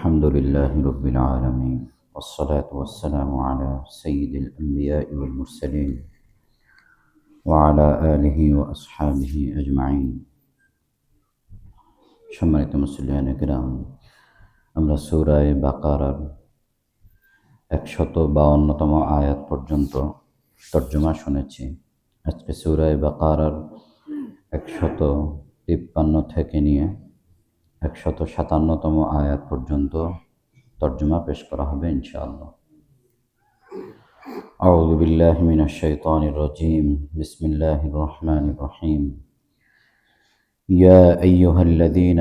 الحمد لله رب العالمين والصلاة والسلام على سيد الأنبياء والمرسلين وعلى آله وأصحابه أجمعين সম্মানিত মুসলিয়ান গ্রাম আমরা সুরায় বাকারার একশত বাউন্নতম আয়াত পর্যন্ত তর্জমা শুনেছি আজকে সুরায় বাকারার একশত তিপ্পান্ন থেকে নিয়ে একশত সাতান্নতম আয়াত পর্যন্ত তর্জমা পেশ করা হবে ইনশাআল্লাহ أعوذ بالله من الشيطان الرجيم بسم الله الرحمن الرحيم يا أيها الذين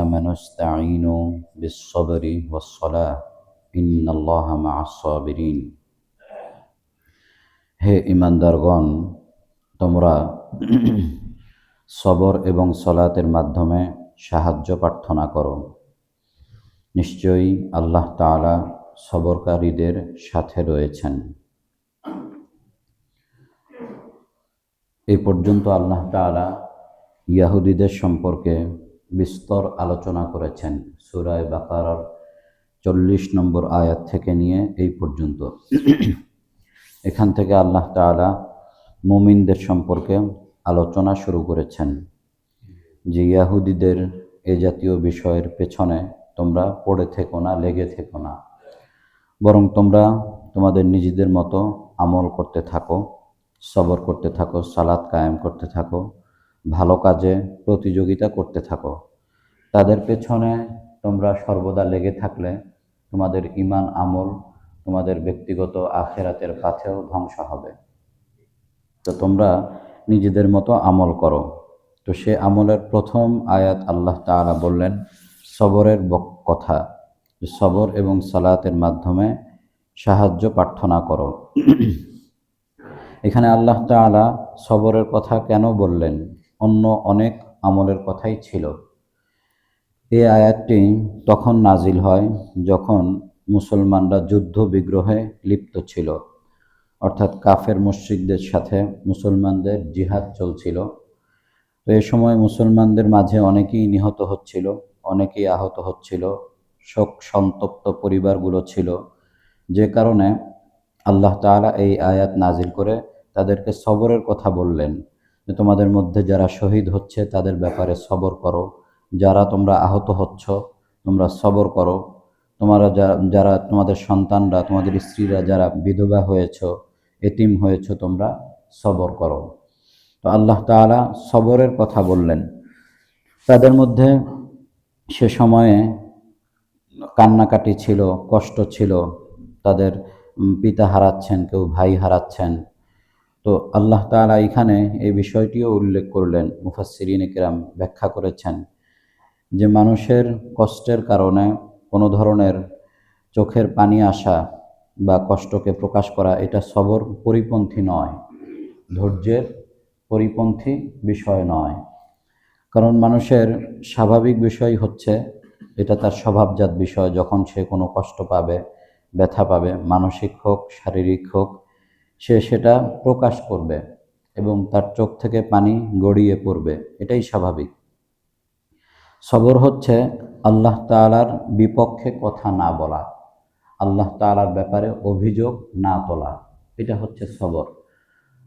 آمنوا استعينوا بالصبر والصلاة إن الله مع الصابرين হে ইমানদারগণ তোমরা সবর এবং সলাতের মাধ্যমে সাহায্য প্রার্থনা করো। নিশ্চয়ই আল্লাহ তাআলা সবরকারীদের সাথে রয়েছেন। এই পর্যন্ত আল্লাহ তাআলা ইয়াহুদিদের সম্পর্কে বিস্তর আলোচনা করেছেন। সুরায় বাকারার চল্লিশ নম্বর আয়াত থেকে নিয়ে এই পর্যন্ত। এখান থেকে আল্লাহ তাআলা মুমিনদের সম্পর্কে আলোচনা শুরু করেছেন। যে ইয়াহুদিদের এ জাতীয় বিষয়ের পেছনে তোমরা পড়ে থেকো না, লেগে থেকো না। বরং তোমরা তোমাদের নিজেদের মতো আমল করতে থাকো, সবর করতে থাকো সালাদ কায়েম করতে থাকো, ভালো কাজে প্রতিযোগিতা করতে থাকো। তাদের পেছনে তোমরা সর্বদা লেগে থাকলে তোমাদের ইমান আমল তোমাদের ব্যক্তিগত আখেরাতের পাথেও ধ্বংস হবে। তো তোমরা নিজেদের মতো আমল করো। তো সে আমলের প্রথম আয়াত আল্লাহ তাআলা বললেন, সবরের কথা সবর এবং সালাতের মাধ্যমে সাহায্য প্রার্থনা করো। এখানে আল্লাহ তাআলা সবরের কথা কেন বললেন? অন্য অনেক আমলের কথাই ছিল। এই আয়াতটি তখন নাজিল হয় যখন মুসলমানরা যুদ্ধ বিগ্রহে লিপ্ত ছিল। অর্থাৎ কাফের মসজিদদের সাথে মুসলমানদের জিহাদ চলছিল। তো এ সময় মুসলমানদের মাঝে অনেকেই নিহত হচ্ছিল, অনেকেই আহত হচ্ছিল, শোক সন্তপ্ত পরিবারগুলো ছিল। যে কারণে আল্লাহ তাআলা এই আয়াত নাজিল করে তাদেরকে সবরের কথা বললেন যে, তোমাদের মধ্যে যারা শহীদ হচ্ছে তাদের ব্যাপারে সবর করো। যারা তোমরা আহত হচ্ছ, তোমরা সবর করো। তোমরা যারা তোমাদের সন্তানরা, তোমাদের স্ত্রীরা যারা বিধবা হয়েছ, এতিম হয়েছ, তোমরা সবর করো। তো আল্লাহ তাআলা সবরের কথা বললেন। তাদের মধ্যে সে সময়ে কান্নাকাটি ছিল, কষ্ট ছিল, তাদের পিতা হারাচ্ছেন, কেউ ভাই হারাচ্ছেন। তো আল্লাহ তাআলা এখানে এই বিষয়টিও উল্লেখ করলেন, মুফাসসিরিন কেরাম ব্যাখ্যা করেছেন যে মানুষের কষ্টের কারণে কোনো ধরনের চোখের পানি আসা বা কষ্টকে প্রকাশ করা এটা সবর পরিপন্থী নয়, ধৈর্যের পরিপন্থী বিষয় নয়। কারণ মানুষের স্বাভাবিক বিষয় হচ্ছে, এটা তার স্বভাবজাত বিষয়, যখন সে কোনো কষ্ট পাবে, ব্যথা পাবে, মানসিক হোক, শারীরিক হোক, সে সেটা প্রকাশ করবে এবং তার চোখ থেকে পানি গড়িয়ে পড়বে। এটাই স্বাভাবিক। সবর হচ্ছে আল্লাহ তালার বিপক্ষে কথা না বলা, আল্লাহ তালার ব্যাপারে অভিযোগ না তোলা। এটা হচ্ছে সবর।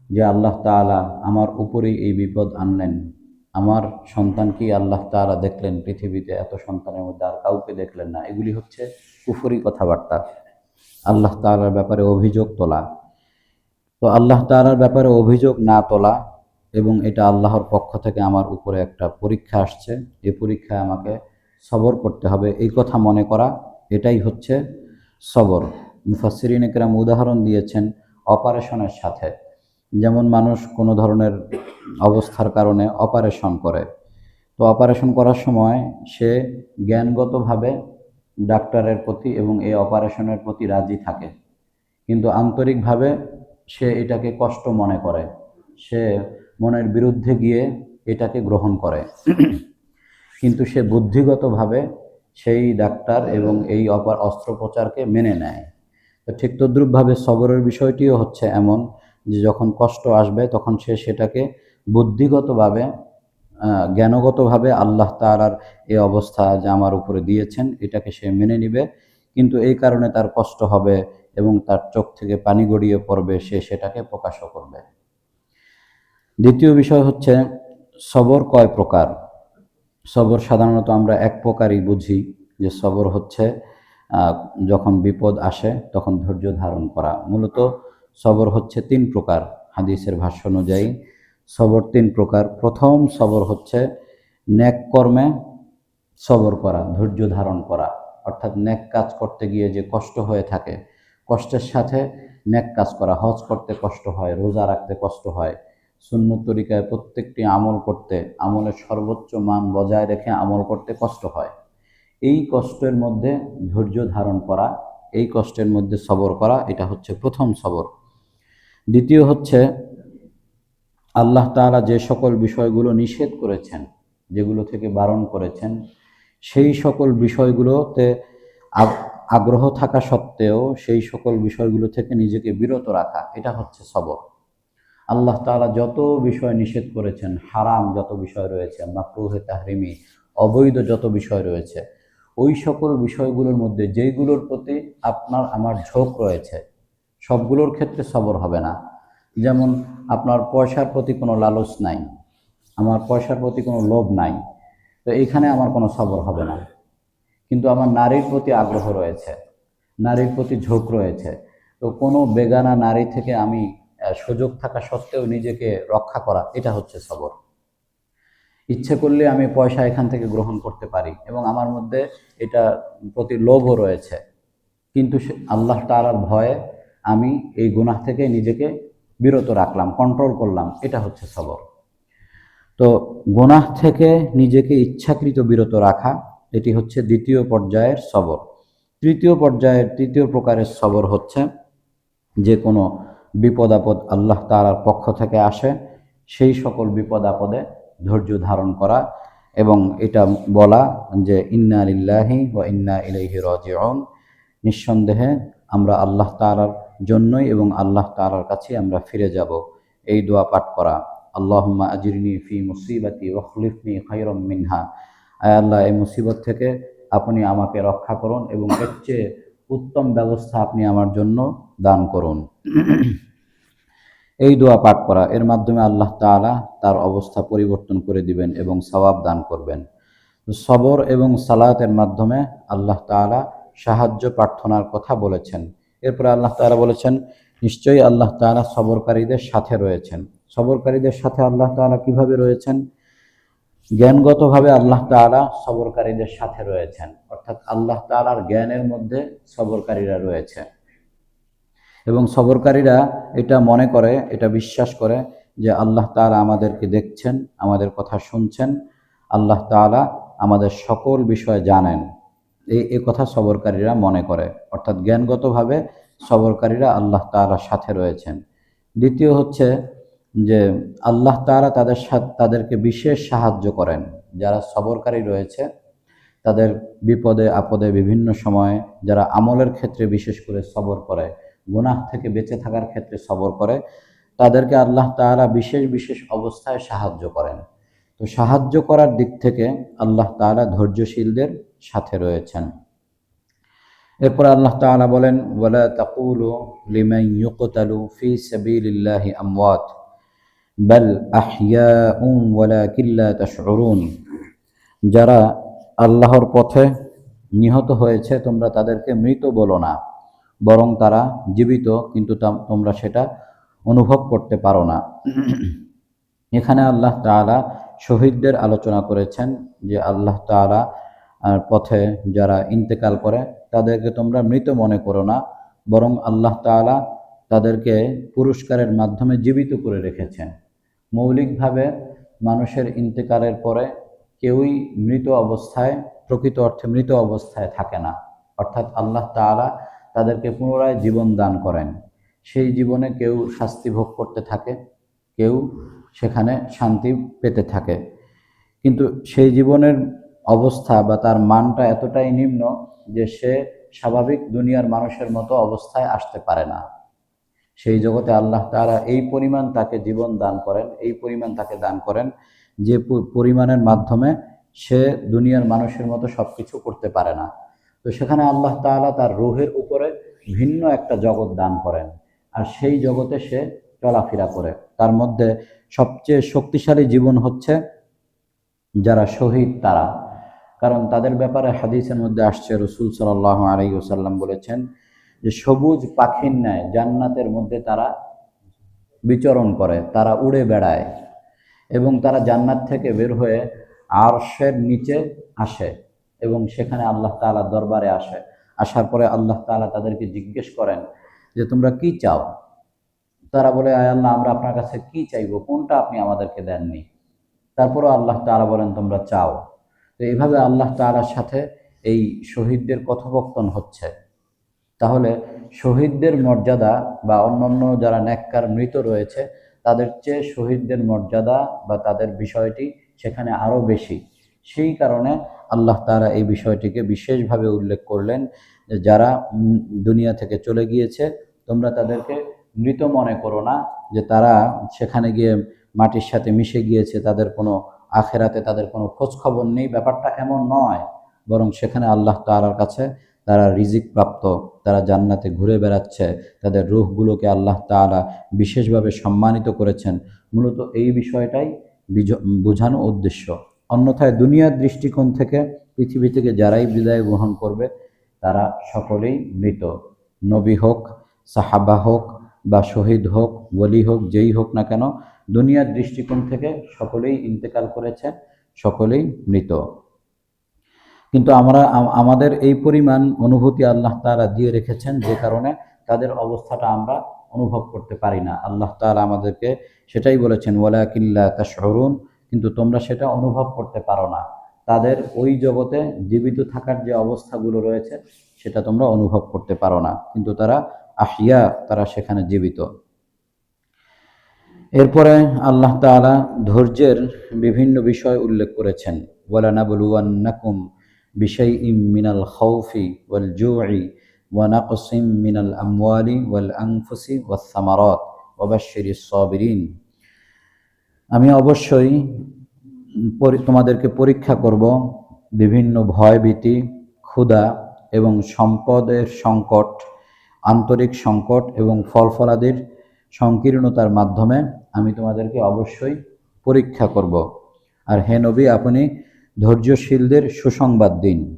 যে আল্লাহ তালা আমার উপরেই এই বিপদ আনলেন। আমার সন্তানকেই আল্লাহ তালা দেখলেন পৃথিবীতে, এত সন্তানের মধ্যে আর কাউকে দেখলেন না। এগুলি হচ্ছে কুফুরি কথাবার্তা। আল্লাহ তালার ব্যাপারে অভিযোগ তোলা। তো আল্লাহ তালার ব্যাপারে অভিযোগ না তোলা এবং এটা আল্লাহর পক্ষ থেকে আমার উপরে একটা পরীক্ষা আসছে। এই পরীক্ষায় আমাকে সবর করতে হবে। এই কথা মনে করা, এটাই হচ্ছে সবর। মুফাসিরিন একরাম উদাহরণ দিয়েছেন অপারেশনের সাথে। যেমন মানুষ কোনো ধরনের অবস্থার কারণে অপারেশন করে। তো অপারেশন করার সময় সে জ্ঞানগতভাবে ডাক্তারের প্রতি এবং এই অপারেশনের প্রতি রাজি থাকে। কিন্তু আন্তরিকভাবে সে এটাকে কষ্ট মনে করে। সে মনের বিরুদ্ধে গিয়ে এটাকে গ্রহণ করে। কিন্তু সে বুদ্ধিগতভাবে সেই ডাক্তার এবং এই অপার অস্ত্রোপচারকে মেনে নেয়। তো ঠিক তদ্রুপভাবে সবরের বিষয়টিও হচ্ছে এমন যে যখন কষ্ট আসবে তখন সে সেটাকে বুদ্ধিগতভাবে জ্ঞানগতভাবে আল্লাহ তাআলার এই অবস্থা যে আমার উপরে দিয়েছেন, এটাকে সে মেনে নিবে। কিন্তু এই কারণে তার কষ্ট হবে এবং তার চোখ থেকে পানি গড়িয়ে পড়বে, সে সেটাকে প্রকাশও করবে। দ্বিতীয় বিষয় হচ্ছে, সবর কয় প্রকার? সবর সাধারণত আমরা এক প্রকারই বুঝি, যে সবর হচ্ছে যখন বিপদ আসে তখন ধৈর্য ধারণ করা। মূলত সবর হচ্ছে তিন প্রকার হাদিসের ভাষ্য অনুযায়ী। সবর তিন প্রকার। প্রথম সবর হচ্ছে ন্যাক কর্মে সবর করা, ধৈর্য ধারণ করা। অর্থাৎ ন্যাক কাজ করতে গিয়ে যে কষ্ট হয়ে থাকে, কষ্টের সাথে ন্যাক কাজ করা। হজ করতে কষ্ট হয়, রোজা রাখতে কষ্ট হয়। সুন্নত তরিকায় প্রত্যেকটি আমল করতে, আমলের সর্বোচ্চ মান বজায় রেখে আমল করতে কষ্ট হয়। এই কষ্টের মধ্যে ধৈর্য ধারণ করা, এই কষ্টের মধ্যে সবর করা, এটা হচ্ছে প্রথম সবর। দ্বিতীয় হচ্ছে, আল্লাহ তাআলা যে সকল বিষয়গুলো নিষেধ করেছেন, যেগুলো থেকে বারণ করেছেন, সেই সকল বিষয়গুলোতে আগ- আগ্রহ থাকা সত্ত্বেও সেই সকল বিষয়গুলো থেকে নিজেকে বিরত রাখা, এটা হচ্ছে সবর। আল্লাহ তাআলা যত বিষয় নিষেধ করেছেন, হারাম যত বিষয় রয়েছে, মাকরুহে তাহরিমি, অবৈধ যত বিষয় রয়েছে, ওই সকল বিষয়গুলোর মধ্যে যেইগুলোর প্রতি আপনার, আমার ঝোঁক রয়েছে সবগুলোর ক্ষেত্রে সবর হবে না। যেমন, আপনার পয়সার প্রতি কোনো লালচ নাই, আমার পয়সার প্রতি কোনো লোভ নাই, তো এইখানে আমার কোনো সবর হবে না। কিন্তু আমার নারীর প্রতি আগ্রহ রয়েছে, নারীর প্রতি ঝোঁক রয়েছে, তো কোনো বেগানা নারী থেকে আমি সুযোগ থাকা সত্ত্বেও নিজেকে রক্ষা করা, এটা হচ্ছে সবর। ইচ্ছে করলে আমি পয়সা এখান থেকে গ্রহণ করতে পারি এবং আমার মধ্যে এটা প্রতি লোভও রয়েছে। কিন্তু আল্লাহ তাআলার ভয়ে আমি এই গুনাহ থেকে নিজেকে বিরত রাখলাম কন্ট্রোল করলাম, এটা হচ্ছে সবর। তো গুনাহ থেকে নিজেকে ইচ্ছাকৃত বিরত রাখা, এটি হচ্ছে দ্বিতীয় পর্যায়ের সবর। তৃতীয় পর্যায়ের, তৃতীয় প্রকারের সবর হচ্ছে যে কোনো বিপদ আপদ আল্লাহ তাআলার পক্ষ থেকে আসে, সেই সকল বিপদ আপদে ধৈর্য ধারণ করা এবং এটা বলা যে ইন্না লিল্লাহি ও ইন্না ইলাইহি রাজিউন। নিঃসন্দেহে আমরা আল্লাহ তাআলার জন্যই এবং আল্লাহ তাআলার কাছে আমরা ফিরে যাব। এই দোয়া পাঠ করা। আল্লাহুম্মা আজিরনি ফি মুসিবাতি ওখলিফনি খায়রাম মিনহা। আয় আল্লাহ, এই মুসিবত থেকে আপনি আমাকে রক্ষা করুন এবং এর চেয়ে উত্তম ব্যবস্থা আপনি আমার জন্য দান করুন। এই দোয়া পাঠ করা। এর মাধ্যমে আল্লাহ তাআলা তার অবস্থা পরিবর্তন করে দিবেন এবং সওয়াব দান করবেন। সবর এবং সালাতের মাধ্যমে আল্লাহ তাআলা সাহায্য প্রার্থনার কথা বলেছেন। এরপরে আল্লাহ তাআলা বলেছেন, নিশ্চয়ই আল্লাহ তাআলা সবরকারীদের সাথে রয়েছেন। সবরকারীদের সাথে আল্লাহ তাআলা কীভাবে রয়েছেন? জ্ঞানগতভাবে আল্লাহ তাআলা সবরকারীদের সাথে রয়েছেন। অর্থাৎ আল্লাহ তাআলার জ্ঞানের মধ্যে সবরকারীরা রয়েছে। এবং সবরকারীরা এটা মনে করে, এটা বিশ্বাস করে যে আল্লাহ তাআলা আমাদেরকে দেখছেন, আমাদের কথা শুনছেন, আল্লাহ তাআলা আমাদের সকল বিষয় জানেন। এই এ কথা সবরকারীরা মনে করে। অর্থাৎ জ্ঞানগতভাবে সবরকারীরা আল্লাহ তাআলার সাথে রয়েছেন। দ্বিতীয় হচ্ছে যে আল্লাহ তাআলা তাদের সাথে, তাদেরকে বিশেষ সাহায্য করেন। যারা সবরকারী রয়েছে, তাদের বিপদে, আপদে বিভিন্ন সময়ে যারা আমলের ক্ষেত্রে বিশেষ করে সবর করে, গুনাহ থেকে বেঁচে থাকার ক্ষেত্রে সবর করে, তাদেরকে আল্লাহ তাআলা বিশেষ বিশেষ অবস্থায় সাহায্য করেন। তো সাহায্য করার দিক থেকে আল্লাহ তাআলা ধৈর্যশীলদের সাথে রয়েছেন। এরপর আল্লাহ তাআলা বলেন, ওয়ালা তাকুলু লিমান ইউকতালু ফি সাবিলিল্লাহি আমওয়াত, বাল আহইয়াউম ওয়ালাকিন লা তাশউরুন। যারা আল্লাহর পথে নিহত হয়েছে, তোমরা তাদেরকে মৃত বলো না, বরং তারা জীবিত, কিন্তু তোমরা সেটা অনুভব করতে পারো না। এখানে আল্লাহ তাআলা শহীদদের আলোচনা করেছেন যে আল্লাহ তাআলা আর পথে যারা ইন্তেকাল করে, তাদেরকে তোমরা মৃত মনে করো না, বরং আল্লাহ তাআলা তাদেরকে পুরস্কারের মাধ্যমে জীবিত করে রেখেছেন। মৌলিকভাবে মানুষের ইন্তেকালের পরে কেউই মৃত অবস্থায়, প্রকৃত অর্থে মৃত অবস্থায় থাকে না। অর্থাৎ আল্লাহ তাআলা তাদেরকে পুনরায় জীবন দান করেন। সেই জীবনে কেউ শাস্তি ভোগ করতে থাকে, কেউ সেখানে শান্তি পেতে থাকে। কিন্তু সেই জীবনের অবস্থা বা তার মানটা এতটাই নিম্ন যে সে স্বাভাবিক দুনিয়ার মানুষের মতো অবস্থায় আসতে পারে না। সেই জগতে আল্লাহ তাআলা এই পরিমাণ তাকে জীবন দান করেন, এই পরিমাণ তাকে দান করেন যে পরিমাণের মাধ্যমে সে দুনিয়ার মানুষের মতো সব কিছু করতে পারে না। তো সেখানে আল্লাহ তাআলা তার রুহের উপরে ভিন্ন একটা জগৎ দান করেন আর সেই জগতে সে চলাফেরা করে। তার মধ্যে সবচেয়ে শক্তিশালী জীবন হচ্ছে যারা শহীদ তারা। কারণ তাদের ব্যাপারে হাদিসের মধ্যে আসছে, রসুল সাল্লাহ আলাই ওসাল্লাম বলেছেন যে সবুজ পাখির ন্যায় জান্নাতের মধ্যে তারা বিচরণ করে, তারা উড়ে বেড়ায় এবং তারা জান্নাত থেকে বের হয়ে আরশের নিচে আসে এবং সেখানে আল্লাহ তাআলা দরবারে আসে। আসার পরে আল্লাহ তাআলা তাদেরকে জিজ্ঞেস করেন যে, তোমরা কি চাও? তারা বলে, আয় আল্লাহ, আমরা আপনার কাছে কি চাইব? কোনটা আপনি আমাদেরকে দেননি? তারপরও আল্লাহ তাআলা বলেন, তোমরা চাও। তো এইভাবে আল্লাহ তাআলার সাথে এই শহীদদের কথোপকথন হচ্ছে। তাহলে শহীদদের মর্যাদা বা অন্যান্য যারা নেককার মৃত রয়েছে, তাদের চেয়ে শহীদদের মর্যাদা বা তাদের বিষয়টি সেখানে আরও বেশি। সেই কারণে আল্লাহ তারা এই বিষয়টিকে বিশেষভাবে উল্লেখ করলেন যে যারা দুনিয়া থেকে চলে গিয়েছে, তোমরা তাদেরকে মৃত মনে করো না যে তারা সেখানে গিয়ে মাটির সাথে মিশে গিয়েছে, তাদের কোনো আখেরাতে তাদের কোনো খোঁজ খবর নেই। ব্যাপারটা এমন নয়, বরং সেখানে আল্লাহ তাআলার কাছে তারা রিজিক প্রাপ্ত তারা জান্নাতে ঘুরে বেড়াচ্ছে, তাদের রূহগুলোকে আল্লাহ তাআলা বিশেষভাবে সম্মানিত করেছেন। মূলত এই বিষয়টাই বোঝানো উদ্দেশ্য। অন্যথায় দুনিয়ার দৃষ্টিকোণ থেকে পৃথিবী থেকে যারাই বিদায় গ্রহণ করবে, তারা সকলেই মৃত। নবী হোক, সাহাবা হোক বা শহীদ হোক ওলি হোক, যেই হোক না কেন দুনিয়ার দৃষ্টিকোণ থেকে সকলেই ইন্তেকাল করেছে, সকলেই মৃত। কিন্তু আমরা আমাদের এই পরিমাণ অনুভূতি আল্লাহ তাআলা দিয়ে রেখেছেন যে কারণে তাদের অবস্থাটা আমরা অনুভব করতে পারি না। আল্লাহ তাআলা আমাদেরকে সেটাই বলেছেন ওয়ালাকিল্লা তাশউরুন কিন্তু তোমরা সেটা অনুভব করতে পারো না। তাদের ওই জগতে জীবিত থাকার যে অবস্থাগুলো রয়েছে, সেটা তোমরা অনুভব করতে পারো না। কিন্তু তারা আহিয়া, তারা সেখানে জীবিত। এরপরে আল্লাহ তাআলা ধৈর্যের বিভিন্ন বিষয় উল্লেখ করেছেন। ওয়ালানাবলুয়ান্নাকুম ইম মিনাল খাউফি ওয়াল জুই ওয়া নাকসিম মিনাল আমওয়ালি ওয়াল আংফুসি ওয়াস সামারাত ওয়াবাশশিরিস সাবিরিন। আমি অবশ্যই তোমাদেরকে পরীক্ষা করব বিভিন্ন ভয়ভীতি, ক্ষুধা এবং সম্পদের সংকট, আন্তরিক সংকট এবং ফলফলাদির সংকীর্ণতার মাধ্যমে আমি তোমাদেরকে অবশ্যই পরীক্ষা করব। আর হে নবী, আপনি ধৈর্যশীলদের সুসংবাদ দিন।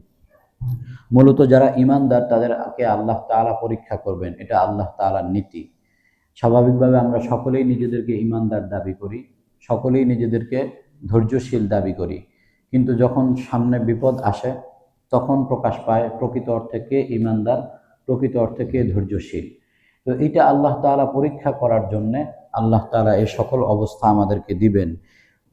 মূলত যারা ইমানদার, তাদেরকে আল্লাহ তাআলা পরীক্ষা করবেন। এটা আল্লাহ তাআলার নীতি। স্বাভাবিকভাবে আমরা সকলেই নিজেদেরকে ইমানদার দাবি করি, সকলেই নিজেদেরকে ধৈর্যশীল দাবি করি। কিন্তু যখন সামনে বিপদ আসে, তখন প্রকাশ পায় প্রকৃত অর্থে কে ইমানদার, প্রকৃত অর্থে কে ধৈর্যশীল। তো এটা আল্লাহ তাআলা পরীক্ষা করার জন্যে আল্লাহ তালা এই সকল অবস্থা আমাদেরকে দিবেন।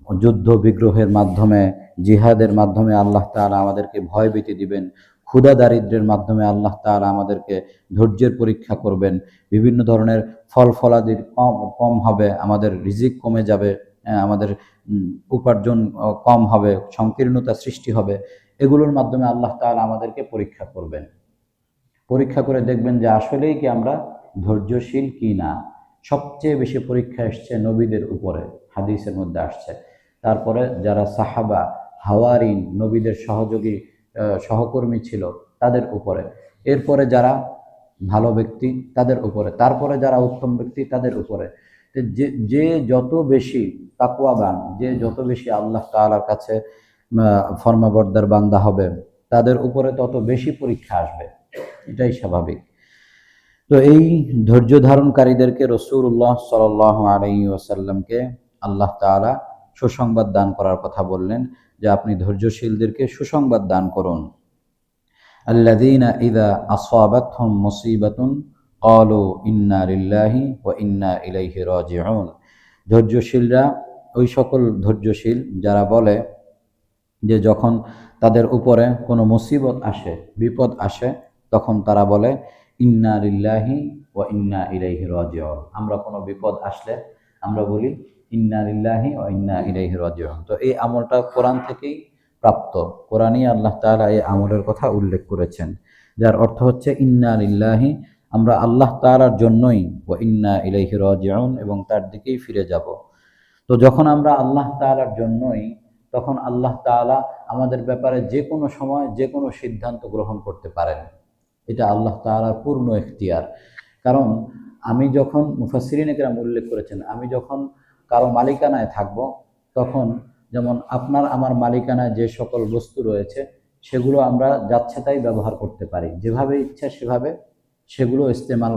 যুদ্ধ বিগ্রহের মাধ্যমে জিহাদের মাধ্যমে আল্লাহ তাআলা আমাদেরকে ভয়ভীতি দিবেন। ক্ষুধা দারিদ্রের মাধ্যমে আল্লাহ তাআলা আমাদেরকে ধৈর্যের পরীক্ষা করবেন। বিভিন্ন ধরনের ফল ফলাদির কম কম হবে আমাদের রিজিক কমে যাবে আহ, আমাদের উপার্জন কম হবে সংকীর্ণতা সৃষ্টি হবে। এগুলোর মাধ্যমে আল্লাহ তাআলা আমাদেরকে পরীক্ষা করবেন। পরীক্ষা করে দেখবেন যে আসলেই কি আমরা ধৈর্যশীল কি না? সবচেয়ে বেশি পরীক্ষা এসছে নবীদের উপরে, হাদিসের মধ্যে আসছে। তারপরে যারা সাহাবা, হাওয়ারিন, নবীদের সহযোগী সহকর্মী ছিল, তাদের উপরে। এরপরে যারা ভালো ব্যক্তি, তাদের উপরে। তারপরে যারা উত্তম ব্যক্তি, তাদের উপরে। যে যে যত বেশি তাকুয়াবান যে যত বেশি আল্লাহ তাআলার কাছে ফর্মাবর্দার বান্দা হবে, তাদের উপরে তত বেশি পরীক্ষা আসবে। এটাই স্বাভাবিক। তো এই ধৈর্য ধারণকারীদেরকে রসুল্লাহ সাল আলাই ওয়াসাল্লামকে আল্লাহ তাআলা সুসংবাদ দান করার কথা বললেন যে আপনি ধৈর্যশীলদেরকে সুসংবাদ দান করুন। ইন্না ইন্না ধৈর্যশীলরা, ওই সকল ধৈর্যশীল যারা বলে যে যখন তাদের উপরে কোনো মুসিবত আসে, বিপদ আসে, তখন তারা বলে ইন্না লিল্লাহি ওয়া ইন্না ইলাইহি রাজিউন। আমরা কোনো বিপদ আসলে আমরা বলি, ইন্না লিল্লাহি ওয়া ইন্না ইলাইহি রাজিউন। তো এই আমলটা কোরআন থেকেই প্রাপ্ত। কোরআনই আল্লাহ তাআলা এই আমলের কথা উল্লেখ করেছেন, যার অর্থ হচ্ছে, ইন্না লিল্লাহি, আমরা আল্লাহ তাআলার জন্যই ওয়া ইন্না ইলাইহি রাজিউন এবং তার দিকেই ফিরে যাব। তো যখন আমরা আল্লাহ তাআলার জন্যই, তখন আল্লাহ তাআলা আমাদের ব্যাপারে যে কোনো সময় যে কোনো সিদ্ধান্ত গ্রহণ করতে পারেন। এটা আল্লাহ তাআলার পূর্ণ এখতিয়ার কারণ আমি যখন মুফাসিরিন একরাম উল্লেখ করেছেন, আমি যখন কারও মালিকানায় থাকব, তখন যেমন আপনার আমার মালিকানায় যে সকল বস্তু রয়েছে, সেগুলো আমরা যাচ্ছে তাই ব্যবহার করতে পারি। যেভাবে ইচ্ছা সেভাবে সেগুলো ইস্তেমাল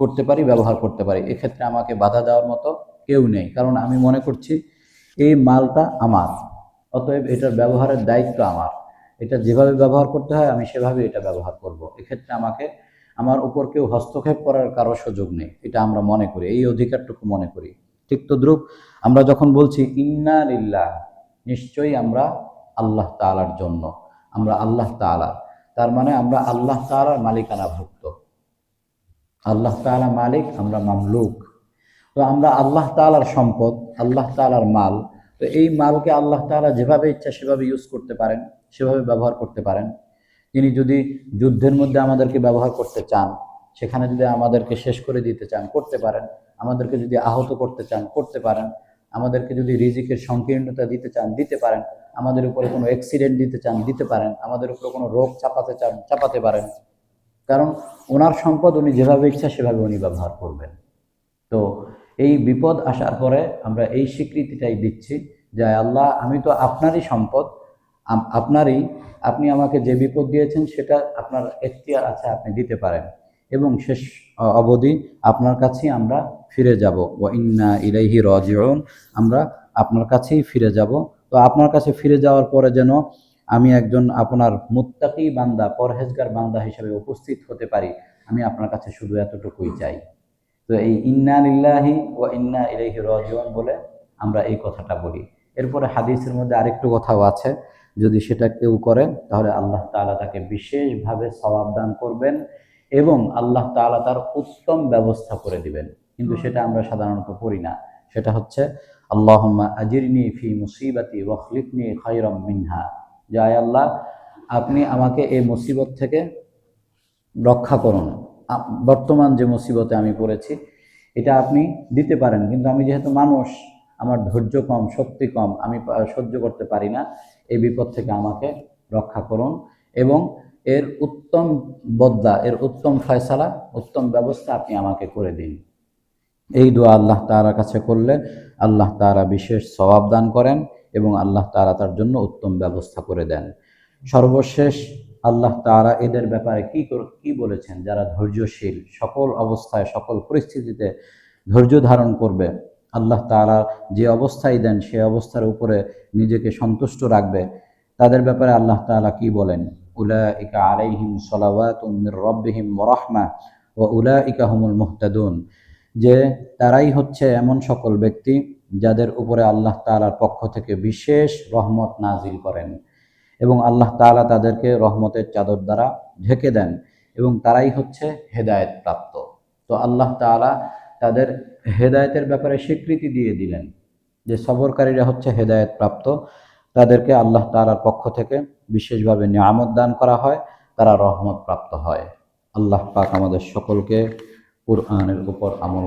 করতে পারি, ব্যবহার করতে পারি। এক্ষেত্রে আমাকে বাধা দেওয়ার মতো কেউ নেই। কারণ আমি মনে করছি, এই মালটা আমার, অতএব এটার ব্যবহারের দায়িত্ব আমার। এটা যেভাবে ব্যবহার করতে হয়, আমি সেভাবে এটা ব্যবহার করব। এক্ষেত্রে আমাকে, আমার উপর কেউ হস্তক্ষেপ করার কারও সুযোগ নেই। এটা আমরা মনে করি, এই অধিকারটুকু মনে করি। ঠিক তদ্রুপ আমরা যখন বলছি, ইন্না লিল্লাহ নিশ্চয়ই আমরা আল্লাহ তাআলার জন্য, আমরা আল্লাহ তাআলা। তার মানে আমরা আল্লাহ তালার মালিকানা ভুক্ত আল্লাহ তাআলা মালিক, আমরা মামলুক। তো আমরা আল্লাহ তাআলার সম্পদ, আল্লাহ তাআলার মাল তো এই মালকে আল্লাহ তাআলা যেভাবে ইচ্ছা সেভাবে ইউজ করতে পারেন, সেভাবে ব্যবহার করতে পারেন। তিনি যদি যুদ্ধের মধ্যে আমাদেরকে ব্যবহার করতে চান, সেখানে যদি আমাদেরকে শেষ করে দিতে চান, করতে পারেন। আমাদেরকে যদি আহত করতে চান, করতে পারেন। আমাদেরকে যদি রিজিকের সংকীর্ণতা দিতে চান, দিতে পারেন। আমাদের উপরে কোনো অ্যাক্সিডেন্ট দিতে চান, দিতে পারেন। আমাদের উপরে কোনো রোগ চাপাতে চান, চাপাতে পারেন। কারণ ওনার সম্পদ, উনি যেভাবে ইচ্ছা সেভাবে উনি ব্যবহার করবেন। তো এই বিপদ আসার পরে আমরা এই স্বীকৃতিটাই দিচ্ছি যে, আল্লাহ, আমি তো আপনারই সম্পদ। আপনারই, আপনি আমাকে যে বিপদ দিয়েছেন সেটা আপনার এখতিয়ার আছে, আপনি দিতে পারেন। এবং শেষ অবধি আপনার কাছেই আমরা ফিরে যাব। ও ইন্না ইলাইহি রাজিউন, আমরা আপনার কাছেই ফিরে যাব। তো আপনার কাছে ফিরে যাওয়ার পরে যেন আমি একজন আপনার মুত্তাকি বান্দা, পরহেজগার বান্দা হিসেবে উপস্থিত হতে পারি, আমি আপনার কাছে শুধু এতটুকুই চাই। তো এই ইন্না লিল্লাহি ও ইন্না ইলাইহি রাজিউন বলে আমরা এই কথাটা বলি। এরপরে হাদিসের মধ্যে আরেকটু কথাও আছে। যদি সেটা কেউ করে, তাহলে আল্লাহ তাআলা তাকে বিশেষভাবে সওয়াব দান করবেন এবং আল্লাহ তাআলা তার উত্তম ব্যবস্থা করে দিবেন। কিন্তু সেটা আমরা সাধারণত করি না। সেটা হচ্ছে, আল্লাহুম্মা আজিরনি ফি মুসিবাতি ওয়াখলিফনি খায়রাম মিনহা। যায় আল্লাহ, আপনি আমাকে এই মুসিবত থেকে রক্ষা করুন। বর্তমান যে মুসিবতে আমি পড়েছি, এটা আপনি দিতে পারেন। কিন্তু আমি যেহেতু মানুষ, আমার ধৈর্য কম, শক্তি কম, আমি সহ্য করতে পারি না, এই বিপদ থেকে আমাকে রক্ষা করুন এবং এর উত্তম বদলা, এর উত্তম ফয়সালা, উত্তম ব্যবস্থা আপনি আমাকে করে দিন। এই দোয়া আল্লাহ তাআলার কাছে করলে আল্লাহ তাআলা বিশেষ সওয়াব দান করেন এবং আল্লাহ তাআলা তার জন্য উত্তম ব্যবস্থা করে দেন। সর্বশেষ আল্লাহ তাআলা এদের ব্যাপারে কি কি বলেছেন? যারা ধৈর্যশীল, সকল অবস্থায়, সকল পরিস্থিতিতে ধৈর্য ধারণ করবে, আল্লাহ তাআলা যে অবস্থায় দেন, সে অবস্থার উপরে নিজেকে সন্তুষ্ট রাখবে। তাদের ব্যাপারে আল্লাহ তাআলা কি বলেন? উলা ইকা আলাইহিম সালাওয়াতুম মির রাব্বিহিম রাহমা ওয়া উলাইকা হুমুল মুহতাদুন। যে তারাই হচ্ছে এমন সকল ব্যক্তি যাদের উপরে আল্লাহ তাআলার পক্ষ থেকে বিশেষ রহমত নাজিল করেন। এবং আল্লাহ তাআলা তাদেরকে রহমতের চাদর দ্বারা ঢেকে দেন এবং তারাই হচ্ছে হেদায়েত প্রাপ্ত। তো আল্লাহ তাআলা তাদের হেদায়েতের ব্যাপারে স্বীকৃতি দিয়ে দিলেন যে সবরকারীরা হচ্ছে হেদায়েত প্রাপ্ত। তাদেরকে আল্লাহ তাআলার পক্ষ থেকে বিশেষভাবে নিয়ামত দান করা হয়, তারা রহমত প্রাপ্ত হয়। আল্লাহ পাক আমাদের সকলকে কুরআনের উপর আমল